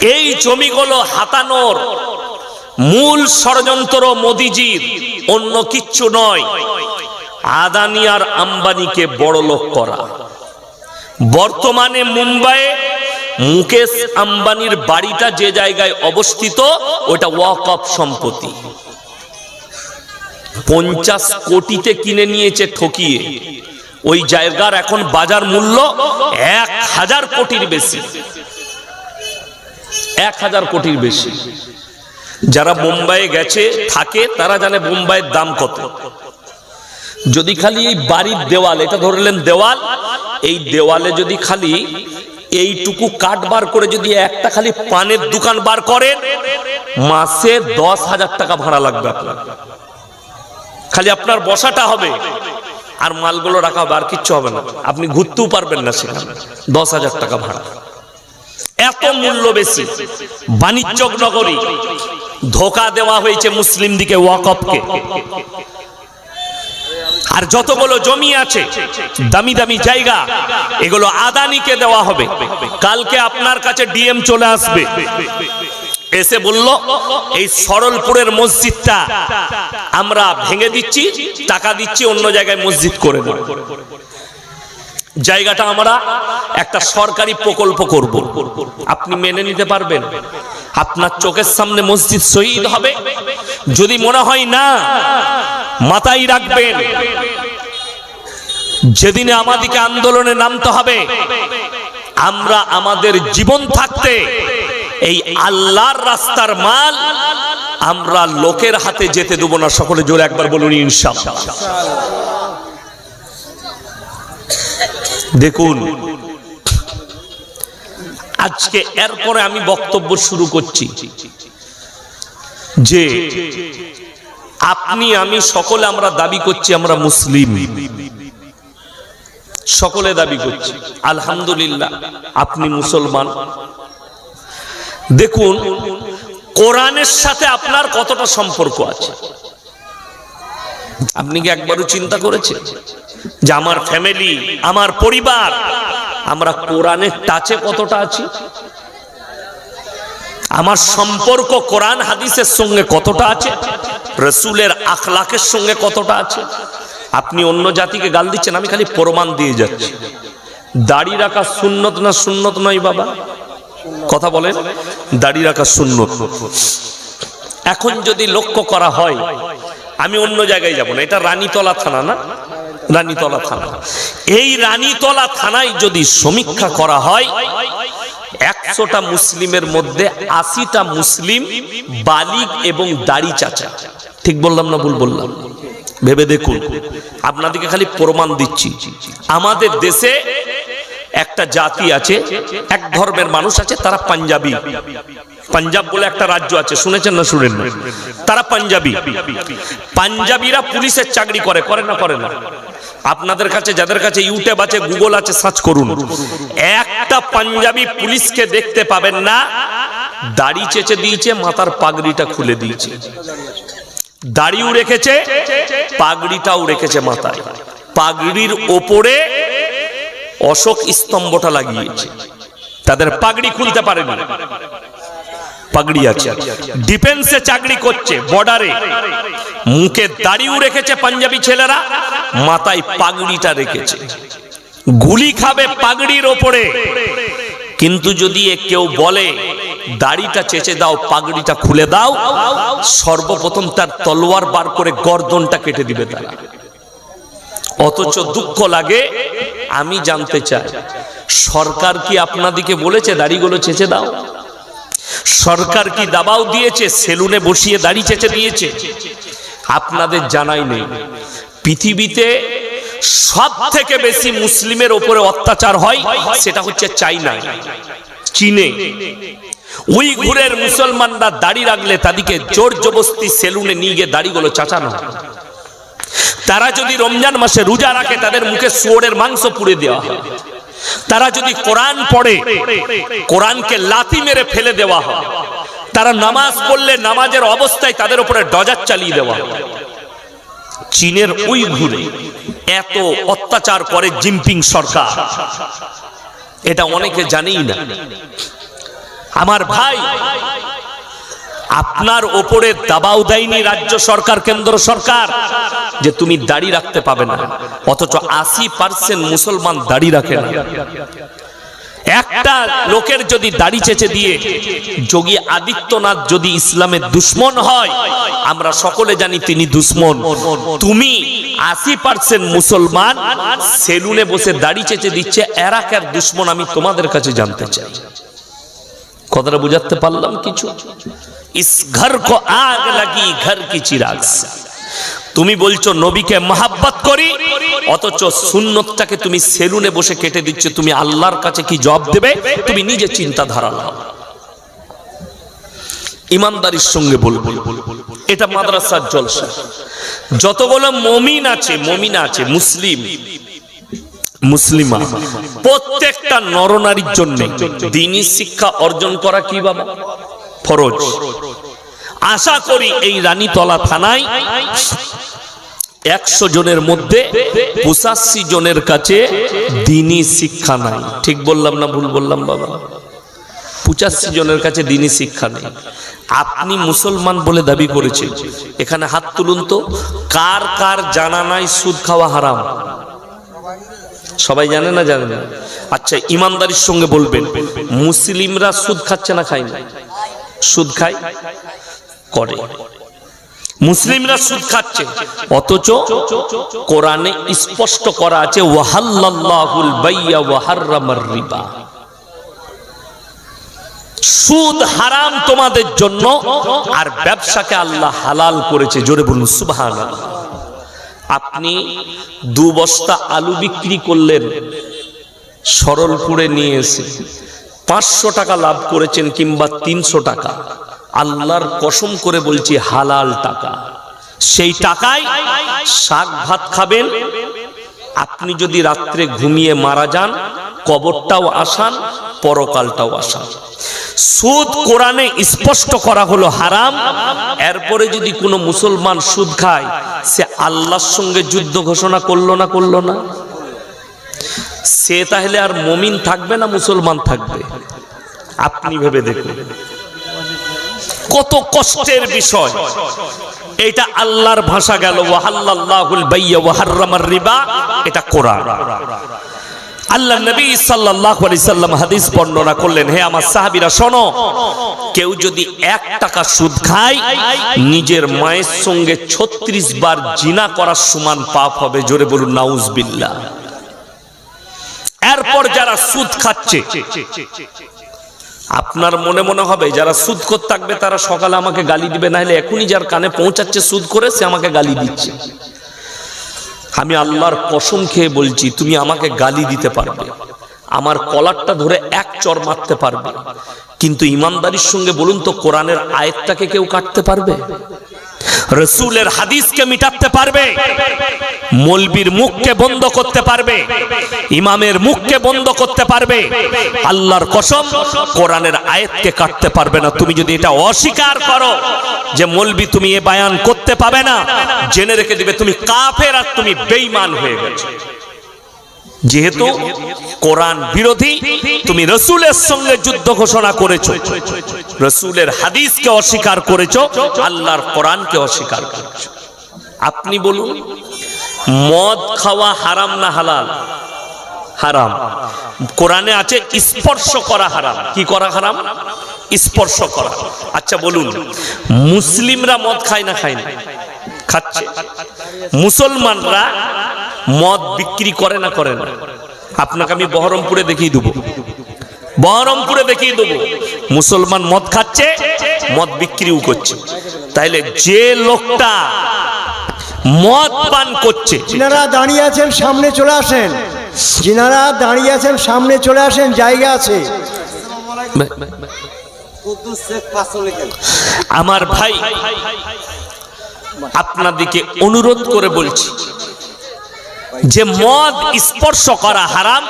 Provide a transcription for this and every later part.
এই জমিগুলো হাতানোর মূল ষড়যন্ত্র মোদিজির, অন্য কিচ্ছু নয়। আদানি আর আম্বানিকে বড় লোক করা। বর্তমানে মুম্বাইয়ে মুকেশ আম্বানির বাড়িটা যে জায়গায় অবস্থিত, ওটা ওয়াক অফ সম্পত্তি। পঞ্চাশ কোটিতে কিনে নিয়েছে ঠকিয়ে। ওই জায়গার এখন বাজার মূল্য এক হাজার কোটির বেশি। এক হাজার কোটির বেশি। যারা মুম্বাইয়ে গেছে, থাকে, তারা জানে মুম্বাইয়ের দাম কত। যদি খালি এই বাড়ির দেওয়াল, এটা ধরলেন দেওয়াল, এই দেওয়ালে যদি খালি এইটুকু কাঠ বার করে যদি একটা খালি পানের দোকান বার করেন, মাসে দশ হাজার টাকা ভাড়া লাগবে আপনার। খালি আপনার বসাটা হবে, আর মালগুলো রাখা হবে, আর কিচ্ছু হবে না। আপনি ঘুরতেও পারবেন না সেখানে। দশ হাজার টাকা ভাড়া। এত মূল্য বেশি। বাণিজ্যক নগরী। ধোকা দেওয়া হয়েছে মুসলিম দিকে, ওয়াকফকে। আর যতগুলো জমি আছে, দামি দামি জায়গা, এগুলো আদানিকে দেওয়া হবে। কালকে আপনার কাছে ডিএম চলে আসবে। এসে বলল, এই সরলপুরের মসজিদটা আমরা ভেঙে দিচ্ছি, টাকা দিচ্ছি, অন্য জায়গায় মসজিদ করে দেব। জায়গাটা আমরা একটা সরকারি প্রকল্প করব। আপনি মেনে নিতে পারবেন। আপনার চোখের সামনে মসজিদ শহীদ হবে। যদি মনে হয় না, মাথায় রাখবেন। যেদিনে আমাদেরকে আন্দোলনে নামতে হবে, আমরা আমাদের জীবন থাকতে এই আল্লাহর রাস্তার মাল আমরা লোকের হাতে যেতে দেবো না। সকলে জোরে একবার বলুন, ইনশাআল্লাহ। দেখুন, আজকে এরপরে আমি বক্তব্য শুরু করছি যে আপনি, আমি সকলে আমরা দাবি করছি আমরা মুসলিম। সকলে দাবি করছি, আলহামদুলিল্লাহ, আপনি মুসলমান। দেখুন, কোরআনের সাথে আপনার কতটা সম্পর্ক আছে? আপনি কি একবারও চিন্তা করেছেন? যে আমার ফ্যামিলি আমার পরিবার, আমরা কোরআনের টাচে কতটা আছি? আমার সম্পর্ক কোরআন হাদিসের সঙ্গে কতটা আছে? রসুলের আখলাকের সঙ্গে কতটা আছে? আপনি অন্য জাতিকে গাল দিচ্ছেন, আমি খালি প্রমাণ দিয়ে যাচ্ছি। দাড়ি রাখা সুন্নত না সুন্নত নয় বাবা? কথা বলেন, দাড়ি রাখা সুন্নত। এখন যদি লক্ষ্য করা হয়, আমি অন্য জায়গায় যাব না, এটা রানীতলা থানা না? রানীতলা থানা। এই রানীতলা থানায় যদি সমীক্ষা করা হয়, একশোটা মুসলিমের মধ্যে আশিটা মুসলিম বালিগ এবং দাড়ি চাচা। ঠিক বললাম না ভুল বললাম? ভেবে দেখুন, আপনাদেরকে খালি প্রমাণ দিচ্ছি। আমাদের দেশে একটা জাতি আছে, এক ধর্মের মানুষ আছে, তারা পাঞ্জাবি। পাঞ্জাব বলে একটা রাজ্য আছে, শুনেছেন না শুনেন না? তারা পাঞ্জাবি। পাঞ্জাবিরা পুলিশের চাকরি করে করে না করে না? আপনাদের কাছে, যাদের কাছে ইউটিউব আছে গুগল আছে সার্চ করুন। একটা পাঞ্জাবি পুলিশকে দেখতে পাবেন না, দাড়ি চেচে দিয়েছে, মাথার পাগড়িটা খুলে দিয়েছে। দাড়িও রেখেছে, পাগড়িটাও রেখেছে মাথায়। পাগড়ির ওপরে অশোক স্তম্ভটা লাগিয়েছে। তাদের পাগড়ি খুলতে পারেনি। পাগড়ি আছে। ডিফেন্সে চাকরি করছে বর্ডারে মুখে দাড়িও রেখেছে পাঞ্জাবি ছেলেরা, মাথায় পাগড়িটা রেখেছে। গুলি খাবে পাগড়ির ওপরে। কিন্তু যদি কেউ বলে, দাড়িটা চেচে দাও, পাগড়িটা খুলে দাও, সর্বপ্রথম তার তলোয়ার বার করে গর্দনটা কেটে দিবে তারা। অথচ দুঃখ লাগে, আমি জানতে চাই, সরকার কি আপনাদিকে বলেছে, দাড়িগুলো চেচে দাও? সরকার কি দাবাও দিয়েছে? সেলুনে বসিয়ে দাড়ি চেঁচে দিয়েছে? আপনাদের জানাই নেই। পৃথিবীতে সব থেকে বেশি মুসলিমের ওপরে অত্যাচার হয় সেটা হচ্ছে চাইনায় চীনে। উইঘুরের মুসলমানরা দাড়ি রাখলে তাদেরকে জোর জবস্তি সেলুনে নিয়ে গিয়ে দাড়িগুলো চাচানো তারা যদি রমজান মাসে রোজা রাখে, তাদের মুখে শুয়োরের মাংস পুড়ে দেওয়া হয়। তারা যদি কোরআন পড়ে, কোরআনকে লাথি মেরে ফেলে দেওয়া হয়, তারা নামাজ পড়লে নামাজের অবস্থায় তাদের উপরে ডজার চালিয়ে দেওয়া চীনের ওই ঘুরে এত অত্যাচার করে জিমপিং সরকার। এটা অনেকে জানেই না। আমার ভাই আপনার ওপরে দাবাও দেয়নি রাজ্য সরকার, কেন্দ্র সরকার, যে তুমি দাড়ি রাখতে পাবে না। অথচ আশি পার্সেন্ট মুসলমান দাড়ি রাখে না। একটা লোকের যদি দাড়ি চেচে দিয়ে যোগী আদিত্যনাথ যদি ইসলামের দুশ্মন হয়, আমরা সকলে জানি তিনি দুশ্মন। তুমি আশি পার্সেন্ট মুসলমান সেলুনে বসে দাড়ি চেচে দিচ্ছে এরাকার দুশ্মন আমি তোমাদের কাছে জানতে চাই। কথাটা বুঝাতে পারলাম কিছু? ইস ঘর কো আগ লাগি, ঘর কি চিরাগ তুমি বলছো নবীকে মহাব্বত করি, অথচ সুন্নতটাকে তুমি সেলুনে বসে কেটে দিচ্ছ, তুমি আল্লাহর কাছে কি জব দেবে? তুমি নিজে চিন্তাধারা নাও। ইমানদারির সঙ্গে বলব এটা মাদ্রাসার জলসা। যতগুলো মমিন আছে মমিন আছে, মুসলিম মুসলিমা। প্রত্যেকটা নরনারীর জন্য দিনী শিক্ষা অর্জন করা কি বাবা? ফরজ। আশা করি এই রানীতলা থানায় একশো জনের মধ্যে পঁচাশি জনের কাছে দিনী শিক্ষা নাই। ঠিক বললাম না ভুল বললাম বাবা? পঁচাশি জনের কাছে দিনী শিক্ষা নেই। আপনি মুসলমান বলে দাবি করেছেন। এখানে হাত তুলুন তো। কার কার জানা নাই সুদ খাওয়া হারাম? সবাই জানে না জানে না। আচ্ছা ইমানদারির সঙ্গে বলবেন, মুসলিমরা সুদ খাচ্ছে না খায় না? সুদ খায়? করে। মুসলিমরা সুদ খাচ্ছে, অথচ কোরআনে স্পষ্ট করা আছে ওয়াহাল্লাহুল বাইয়া ওয়াহাররামার রিবা। সুদ হারাম তোমাদের জন্য, আর ব্যবসাকে আল্লাহ হালাল করেছে। জোরে বলুন, সুবহানাল্লাহ। আপনি দু বস্তা আলু বিক্রি করলেন, সরলপুরে নিয়ে এসে পাঁচশো টাকা লাভ করেছেন কিংবা তিনশো টাকা। আল্লাহর কসম করে বলছি, হালাল টাকা। সেই টাকায় শাক ভাত খাবেন, আপনি যদি রাত্রে ঘুমিয়ে মারা যান, কবরটাও আসান, পরকালটাও আসান। সুদ কোরআনে স্পষ্ট করা হলো হারাম। এরপরে যদি কোনো মুসলমান সুদ খায়, সে আল্লাহর সঙ্গে যুদ্ধ ঘোষণা করল না করল না? সে তাহলে আর মমিন থাকবে না মুসলমান থাকবে? আপনি ভেবে দেখুন। কত কষ্টের বিষয়। এটা আল্লাহর ভাষা গেল ওয়াহাল্লাহুল বাইয়া ওয়াহাররামার রিবা, এটা কোরআন। আল্লাহ নবী সাল্লাল্লাহু আলাইহি হাদিস বর্ণনা করলেন, হে আমার সাহাবীরা, শোনো, কেউ যদি এক টাকা সুদ খায়, নিজের মায়ের সঙ্গে 36 বার জিনা করার সমান পাপ হবে। জোরে বলুন, নাউজবিল্লাহ। এরপর যারা সুদ খাচ্ছে, আপনার মনে মনে হবে, যারা সুদ করতে থাকবে, তারা সকালে আমাকে গালি দিবে না হলে এখনই যার কানে পৌঁছাচ্ছে, সুদ করে সে আমাকে গালি দিচ্ছে। আমি আল্লাহর কসম খেয়ে বলছি, তুমি আমাকে গালি দিতে পারবে। আমার কলারটা ধরে এক চর মারতে পারবে। কিন্তু ইমানদারির সঙ্গে বলুন তো, কোরআনের আয়েরটাকে কেউ কাটতে পারবে? রসুলের হাদিসকে মিটাতে পারবে, মলবির মুখকে বন্ধ করতে পারবে, ইমামের মুখকে বন্ধ করতে পারবে, আল্লাহর কসম কোরআনের আয়াতকে কাটতে পারবে না। তুমি যদি এটা অস্বীকার করো যে মলবি তুমি এ বায়ান করতে পাবে না, জেনে রেখে দিবে তুমি কাফের আর তুমি বেঈমান হয়ে গেছো। যেহেতু কোরআন বিরোধী, তুমি রসুলের সঙ্গে যুদ্ধ ঘোষণা করেছ। রসুলের হাদিসকে অস্বীকার করেছ, আল্লাহর কোরআনকে অস্বীকার করেছ। আপনি বলুন, মদ খাওয়া হারাম না হালাল? হারাম। কোরআনে আছে, স্পর্শ করা হারাম। কি করা হারাম? স্পর্শ করা। আচ্ছা বলুন, মুসলিমরা মদ খায় না খায় না? খাচ্ছে। মুসলমানরা মদ বিক্রি করে না করে না। আপনাকে আমি বহরমপুরে দেখিয়ে দেবো। বহরমপুরে দেখিয়ে দেবো। মুসলমান মদ খাচ্ছে মদ বিক্রিও করছে। তাইলে যে লোকটা মদ পান করছে যিনারা দাঁড়িয়ে আছেন সামনে চলে আসেন। যিনারা দাঁড়িয়ে আছেন সামনে চলে আসেন জায়গা আছে। আমার ভাই আপনাদিকে অনুরোধ করে বলছি, যে মদ স্পর্শ করা হারাম,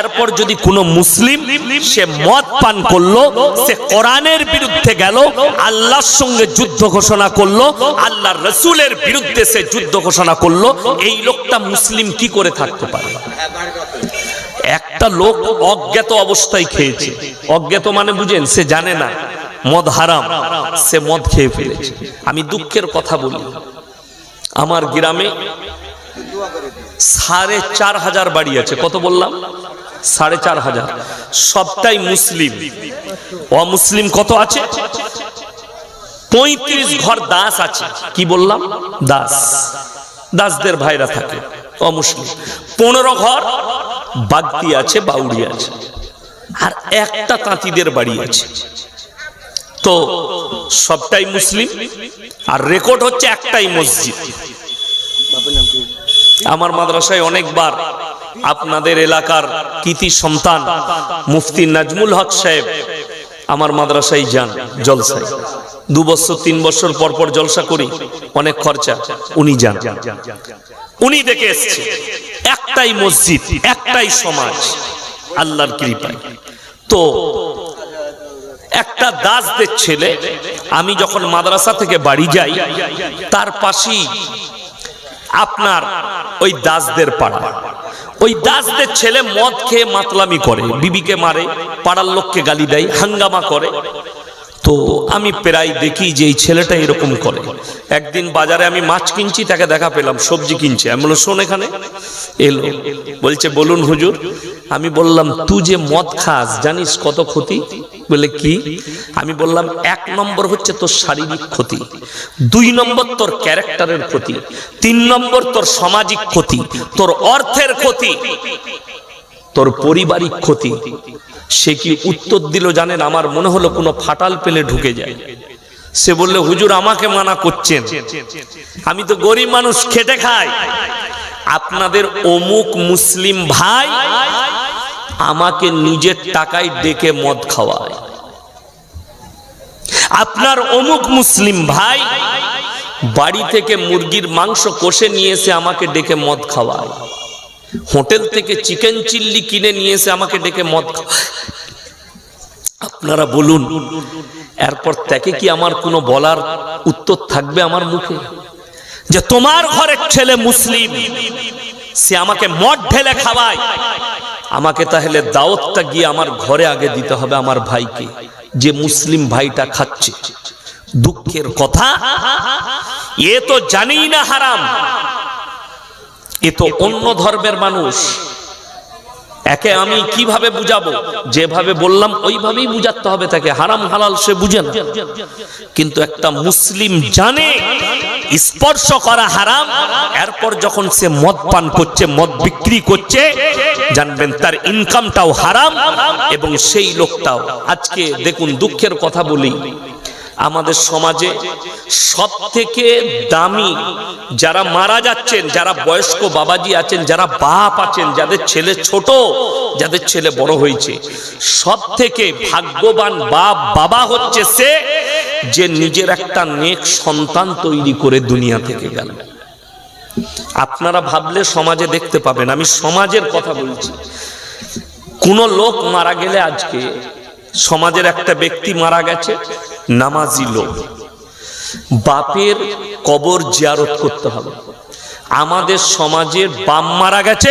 এরপর যদি কোনো মুসলিম সে মদ পান করল, সে কোরআনের বিরুদ্ধে গেল, আল্লাহর সঙ্গে যুদ্ধ ঘোষণা করল, আল্লাহর রসুলের বিরুদ্ধে সে যুদ্ধ ঘোষণা করল, এই লোকটা মুসলিম কি করে থাকতে পারে? একটা লোক অজ্ঞাত অবস্থায় খেয়েছে। অজ্ঞাত মানে বুঝেন, সে জানে না। মদ হারাম, সে মদ খেয়ে ফেলেছে। আমি দুঃখের কথা বলি। আমার গ্রামে সাড়ে চার হাজার বাড়ি আছে। কত বললাম? সাড়ে চার হাজার। সবটাই মুসলিম। অমুসলিম কত আছে? পঁয়ত্রিশ ঘর দাস আছে। কি বললাম? দাস। দাসদের ভাইরা থাকে। অমুসলিম। পনেরো ঘর বাগদি আছে বাউরি আছে। আর একটা তাঁতিদের বাড়ি আছে। তো সবটাই মুসলিম, আর রেকর্ড হচ্ছে একটাই মসজিদ। আমার মাদ্রাসায় অনেকবার আপনাদের এলাকার কৃতি সন্তান মুফতি নাজমুল হক সাহেব আমার মাদ্রাসায় যান জলসায়। দু বছর, তিন বছর পর পর জলসা করি, অনেক খরচা, উনি যান। উনি দেখে এসছে, একটাই মসজিদ, একটাই সমাজ, আল্লাহর কৃপায়। তো একটা দাসদের ছেলে, আমি যখন মাদ্রাসা থেকে বাড়ি যাই, তার পাশেই আপনার ওই দাসদের পাড়া। ওই দাসদের ছেলে মদ খেয়ে মাতলামি করে, বিবিকে মারে, পাড়ার লোককে গালি দেয়, হাঙ্গামা করে। তো আমি প্রায় দেখি যে এই ছেলেটা এরকম করে। একদিন বাজারে আমি মাছ কিনছি, তাকে দেখা পেলাম, সবজি কিনছে। আমি বললাম, শোন এখানে। এলো। বলছে, বলুন হুজুর। আমি বললাম, তুই যে মদ খাস, জানিস কত ক্ষতি? বলে কি? আমি বললাম, এক নম্বর হচ্ছে তোর শারীরিক ক্ষতি, দুই নম্বর তোর ক্যারেক্টারের ক্ষতি, তিন নম্বর তোর সামাজিক ক্ষতি, তোর অর্থের ক্ষতি, তোর পারিবারিক ক্ষতি। সে কি উত্তর দিল জানেন? আমার মনে হলো কোনো ফাটাল পেলে ঢুকে যায়। সে বললে, হুজুর আমাকে মানা করছেন। আমি তো গরিব মানুষ, খেটে খাই। আপনাদের অমুক মুসলিম ভাই আমাকে নিজের টাকায় ডেকে মদ খাওয়ায়। আপনার অমুক মুসলিম ভাই বাড়ি থেকে মুরগির মাংস কষে নিয়ে এসে আমাকে ডেকে মদ খাওয়ায়। হোটেল থেকে চিকেন চিল্লি কিনে নিয়ে এসে আমাকে ডেকে মদ খাওয়ায়। আপনারা বলুন, এরপর তাকে কি আমার কোনো বলার উত্তর থাকবে আমার মুখে? যে তোমার ঘরের ছেলে মুসলিম, সে আমাকে মদ ঢেলে খাওয়ায়। আমাকে তাহলে দাওয়াতটা গিয়ে আমার ঘরে আগে দিতে হবে আমার ভাইকে। যে মুসলিম ভাইটা খাচ্ছে। দুঃখের কথা? এ তো জানি না হারাম। এ তো অন্য ধর্মের মানুষ। একে আমি কীভাবে বুঝাবো? যেভাবে বললাম, ওইভাবেই বুঝাতে হবে তাকে। হারাম হালাল সে বুঝে না। কিন্তু একটা মুসলিম জানে স্পর্শ করা হারাম। এরপর যখন সে মদ পান করছে, মদ বিক্রি করছে, জানবেন তার ইনকামটাও হারাম এবং সেই লোকটাও। আজকে দেখুন, দুঃখের কথা বলি, আমাদের সমাজে সব থেকে দামি যারা মারা যাচ্ছেন, যারা বয়স্ক বাবাজি আছেন, যারা বাপ আছেন, যাদের ছেলে ছোট, যাদের ছেলে বড় হয়েছে সব থেকে ভাগ্যবান বাপ, বাবা হচ্ছে সে যে নিজের একটা নেক সন্তান তৈরি করে দুনিয়া থেকে গেল। আপনারা ভাবলে সমাজে দেখতে পাবেন, আমি সমাজের কথা বলছি। কোন লোক মারা গেলে আজকে সমাজের একটা ব্যক্তি মারা গেছে, নামাজি লোক। বাপের কবর জিয়ারত করতে হবে। আমাদের সমাজের বাম মারা গেছে,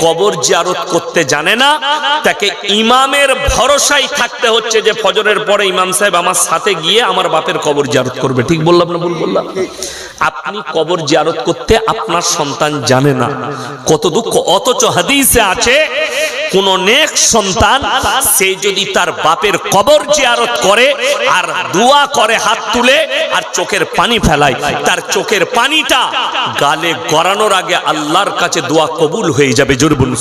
কবর জিয়ারত করতে জানে না, তাকে ইমামের ভরসাই থাকতে হচ্ছে যে ফজরের পরে ইমাম সাহেব আমার সাথে গিয়ে আমার বাপের কবর জিয়ারত করবে। ঠিক বললাম না ভুল বললাম? আপনি কবর জিয়ারত করতে আপনার সন্তান জানে না। কত দুঃখ, অথচ হাদিসে আছে কোন নেক সন্তান, সে যদি তার বাপের কবর জিয়ারত করে আর দোয়া করে হাত তুলে আর চোখের পানি ফেলায়, তার চোখের পানিটা গালে গড়ানোর আগে আল্লাহর কাছে দোয়া কবুল হয়ে যাবে। জোর বলুন